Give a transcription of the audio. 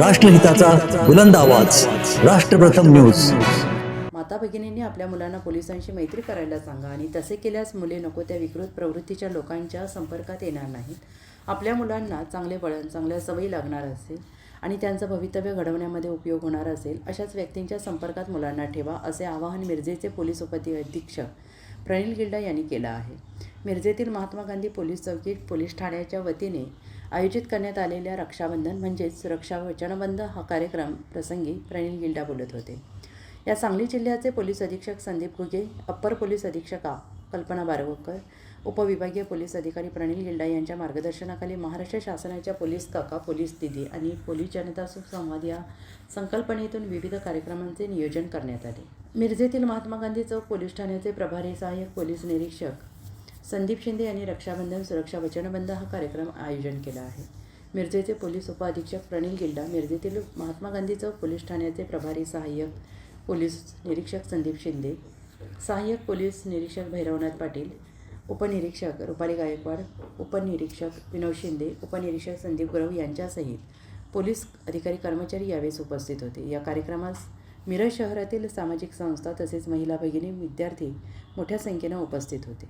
राष्ट्रहिताचा बुलंद आवाज. राष्ट्रप्रथम न्यूज. माता भगिनींनी आपल्या मुलांना पोलिसांशी मैत्री करायला सांगा आणि तसे केल्यास मुले नको त्या विकृत प्रवृत्तीच्या लोकांच्या संपर्कात येणार नाहीत. आपल्या मुलांना चांगले वळण चांगल्या सवयी लागणार असेल आणि त्यांचं भवितव्य घडवण्यामध्ये उपयोग होणार असेल अशाच व्यक्तींच्या संपर्कात मुलांना ठेवा असे आवाहन मिरजेचे पोलीस उपती अधीक्षक प्रणील गिल्डा यांनी केलं आहे. मिरजेतील महात्मा गांधी पोलीस चौकीत पोलीस ठाण्याच्या वतीने आयोजित करण्यात आलेल्या रक्षाबंधन म्हणजेच सुरक्षा वचनबंध हा कार्यक्रम प्रसंगी प्रणील गिल्डा बोलत होते. या सांगली जिल्ह्याचे पोलीस अधीक्षक संदीप घुगे अप्पर पोलीस अधीक्षका कल्पना बारवकर उपविभागीय पोलीस अधिकारी प्रणील गिल्डा यांच्या मार्गदर्शनाखाली महाराष्ट्र शासनाच्या पोलीस काका पोलीस दिदी आणि पोलीस जनता सुसंवाद या संकल्पनेतून विविध कार्यक्रमांचे नियोजन करण्यात आले. मिरजेतील महात्मा गांधी चौक पोलीस ठाण्याचे प्रभारी सहाय्यक पोलीस निरीक्षक संदीप शिंदे यांनी रक्षाबंधन सुरक्षा वचनबंध हा कार्यक्रम आयोजन केला आहे. मिरजेचे पोलीस उपअधीक्षक प्रणील गिल्डा मिरजेतील महात्मा गांधी चौक पोलीस ठाण्याचे प्रभारी सहाय्यक पोलीस निरीक्षक संदीप शिंदे सहाय्यक पोलीस निरीक्षक भैरवनाथ पाटील उपनिरीक्षक रुपाली गायकवाड उपनिरीक्षक विनोद शिंदे उपनिरीक्षक संदीप गुरव यांच्यासहित पोलीस अधिकारी कर्मचारी यावेळेस उपस्थित होते. या कार्यक्रमास मिरज शहरातील सामाजिक संस्था तसेच महिला भगिनी विद्यार्थी मोठ्या संख्येनं उपस्थित होते.